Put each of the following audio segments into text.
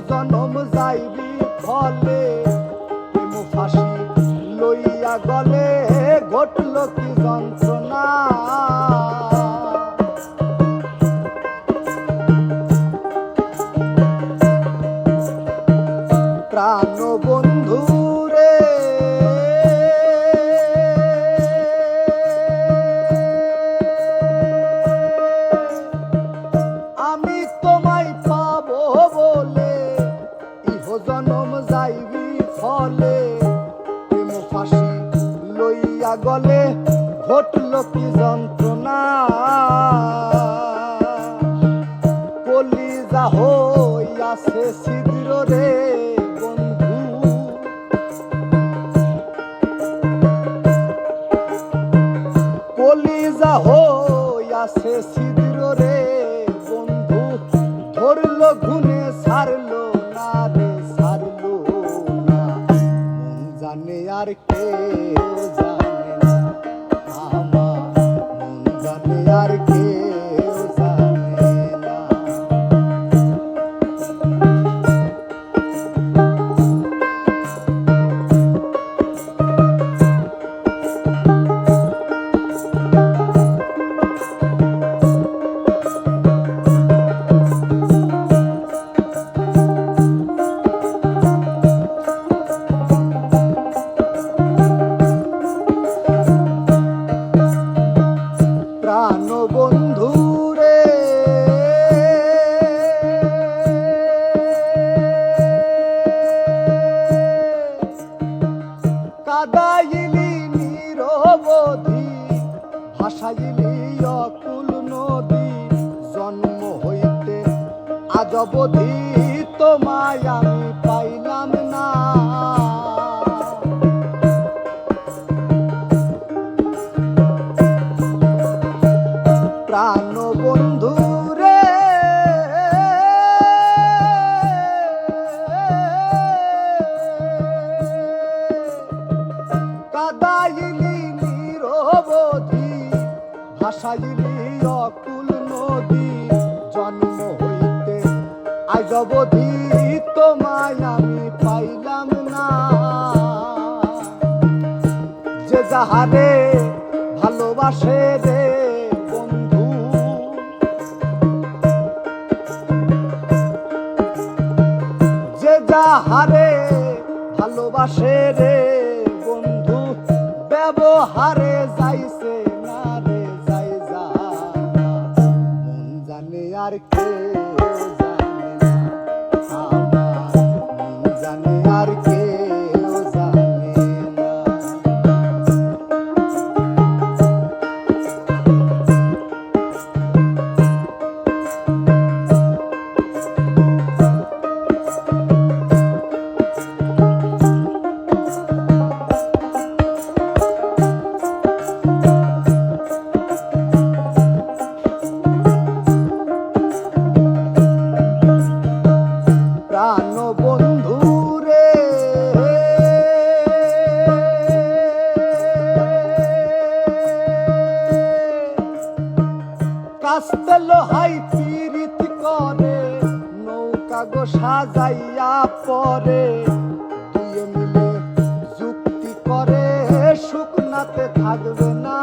জনম যাইবি ফলে ঘটল কি যন্ত্রণা? কলিজা হইয়াছে ছিদ্র রে বন্ধু। কলিজা হইয়াছে ছিদ্র রে বন্ধু। ধরলো ঘুনে ছাড়লো না রে, ছাড়লো না। জানে আর কেউ জানে জানে প্রাণ বন্ধু রে কাদাইলি নিরবধি ভাসাইলি অকুল নদী জন্ম হইতে আজ ভাসাইলি অকুল নদী জন্ম হইতে। আজ অবধি তোমায় আমি পাইলাম না। যে যাহারে ভালোবাসে রে বন্ধু। ভালোবাসে রে বন্ধু, ব্যবহারে যাইছে জানে সাজাইয়া পরে দুয়ে মিলে যুক্তি করে শুকনাতে থাকবে না।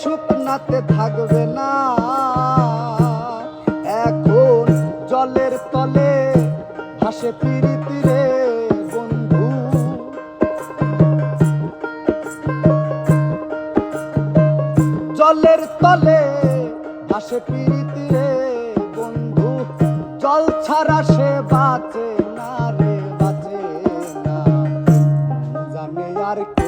শুকনাতে থাকবে না। এখন জলের তলে ভাসে পিড়িতি বন্ধু। জলের তলে ভাসে পিড়িতি রে বন্ধু। জল ছাড়া সে বাঁচে না রে, বাঁচে না। জানে আর কি